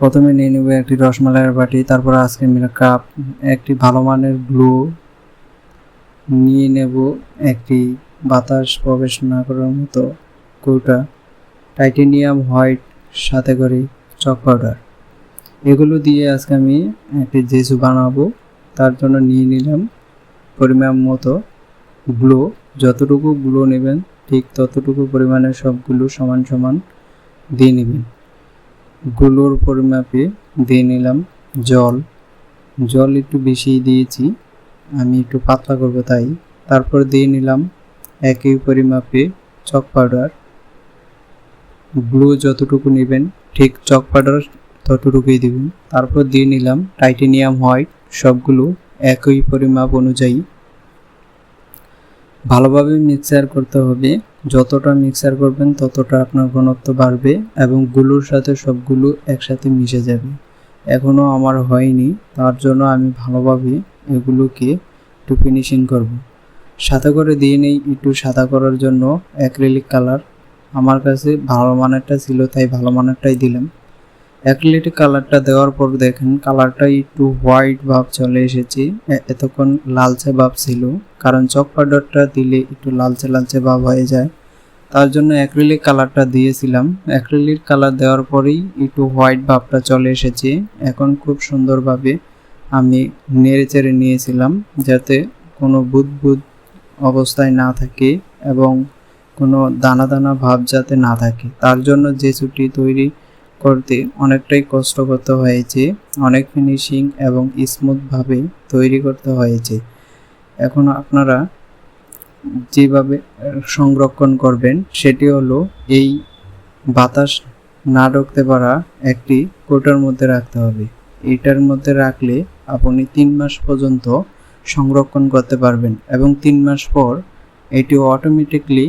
প্রথমে নিয়ে নেব একটি রসমালাইয়ের বাটি, তারপর আইসক্রিমের কাপ, একটি ভালো মানের গ্লু নিয়ে নেব একটি বাতাস প্রবেশ না করার মতো কৌটা টাইটেনিয়াম হোয়াইট, সাথে করে চক পাউডার। এগুলো দিয়ে আজকে আমি একটি জেসু বানাবো, তার জন্য নিয়ে নিলাম পরিমাণ মতো গ্লো। যতটুকু গ্লো নেবেন, ঠিক ততটুকু পরিমাণে সবগুলো সমান সমান দিয়ে নেবেন। গুলোর পরিমাপে দিয়ে নিলাম জল। জল একটু বেশি দিয়েছি, আমি একটু পাতলা করব তাই। তারপর দিয়ে নিলাম একই পরিমাপে চক পাউডার। গ্লু যতটুকু নেবেন, ঠিক চক পাউডার ততটুকুই দিবেন। তারপর দিয়ে নিলাম টাইটেনিয়াম হোয়াইট, সবগুলো একই পরিমাপ অনুযায়ী। ভালোভাবে মিক্সার করতে হবে। যতটা মিক্সার করবেন, ততটা আপনার ঘনত্ব বাড়বে এবংগুলোর সাথে সবগুলো একসাথে মিশে যাবে। এখনও আমার হয়নি, তার জন্য আমি ভালোভাবে এগুলোকে একটু ফিনিশিং করব। সাদা করে দিয়ে নেই, একটু সাদা করার জন্য অ্যাক্রিলিক কালার আমার কাছে ভালো মানেরটা ছিল, তাই ভালো মানেরটাই দিলাম। অ্যাক্রিলিক কালারটা দেওয়ার পর দেখেন কালারটা একটু হোয়াইট ভাব চলে এসেছে। এতক্ষণ লালচে ভাব ছিল। কারণ চক পাউডারটা দিলে একটু লালচে লালচে ভাব হয়ে যায়। তার জন্য অ্যাক্রিলিক কালারটা দিয়েছিলাম। অ্যাক্রিলিক কালার দেওয়ার পরেই একটু হোয়াইট ভাবটা চলে এসেছে। এখন খুব সুন্দরভাবে আমি নেড়ে চেড়ে নিয়েছিলাম যাতে কোনো বুদবুদ অবস্থায় না থাকে এবং কোনো দানা দানা ভাব যাতে না থাকে। তার জন্য যে চুটি তৈরি করতে অনেকটাই কষ্ট করতে হয়েছে, অনেক ফিনিশিং এবং স্মুথভাবে তৈরি করতে হয়েছে। এখন আপনারা যেভাবে সংরক্ষণ করবেন, সেটি হলো এই বাতাস না ঢুকতে পারা একটি কোটার মধ্যে রাখতে হবে। এটার মধ্যে রাখলে আপনি তিন মাস পর্যন্ত সংরক্ষণ করতে পারবেন এবং তিন মাস পর এটি অটোমেটিকলি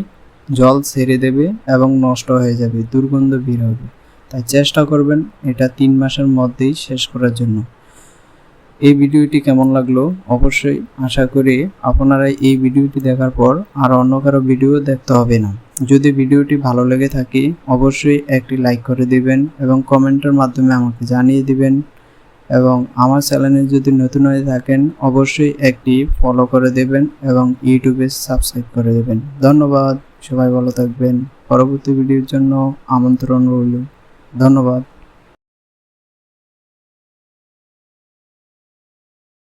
জল ছেড়ে দেবে এবং নষ্ট হয়ে যাবে, দুর্গন্ধ বের হবে। তাই চেষ্টা করবেন এটা তিন মাসের মধ্যেই শেষ করার জন্য। এই ভিডিওটি কেমন লাগল? অবশ্যই আশা করি আপনারা এই ভিডিওটি দেখার পর আর অন্য কারও ভিডিও দেখতে হবে না। যদি ভিডিওটি ভালো লেগে থাকে, অবশ্যই একটি লাইক করে দিবেন এবং কমেন্টের মাধ্যমে আমাকে জানিয়ে দিবেন। এবং আমার চ্যানেলে যদি নতুন হয়ে থাকেন, অবশ্যই একটি ফলো করে দেবেন এবং ইউটিউবে সাবস্ক্রাইব করে দেবেন। ধন্যবাদ, সবাই ভালো থাকবেন। পরবর্তী ভিডিওর জন্য আমন্ত্রণ রইল। ধন্যবাদ।